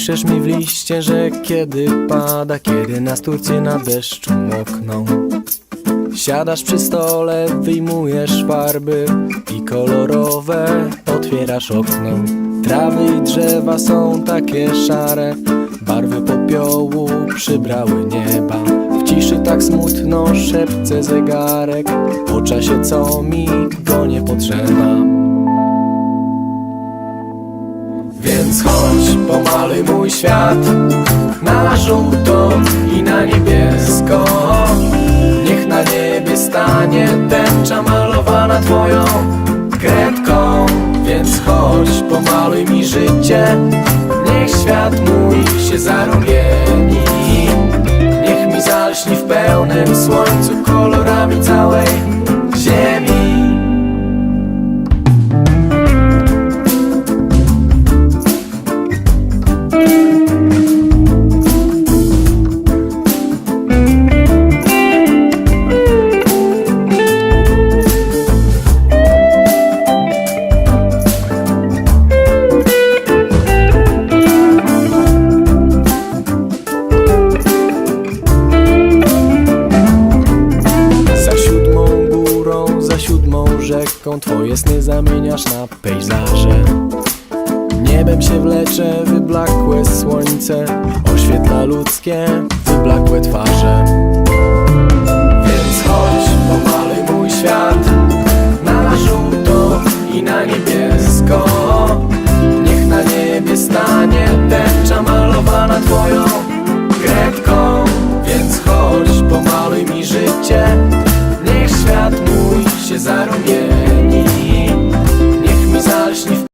Piszesz mi w liście, że kiedy pada, kiedy nas Turcy na deszczu mokną. Siadasz przy stole, wyjmujesz farby i kolorowe otwierasz okno. Trawy i drzewa są takie szare, barwy popiołu przybrały nieba. W ciszy tak smutno szepce zegarek, o czasie co mi go nie potrzeba. Więc chodź, pomaluj mój świat na żółto i na niebiesko. Niech na niebie stanie tęcza malowana twoją kredką. Więc chodź, pomaluj mi życie. Niech świat mój się zarumieni. Niech mi zalśni w pełnym słońcu kolorami kreską Twoje sny zamieniasz na pejzaże. Niebem się wlecze wyblakłe słońce Oświetla ludzkie wyblakłe twarze. Więc chodź, pomaluj mój świat Na żółto i na niebiesko. Niech na niebie stanie tęcza malowana Twoją kredką. Więc chodź, pomaluj mi życie Niech świat mój się zarumieni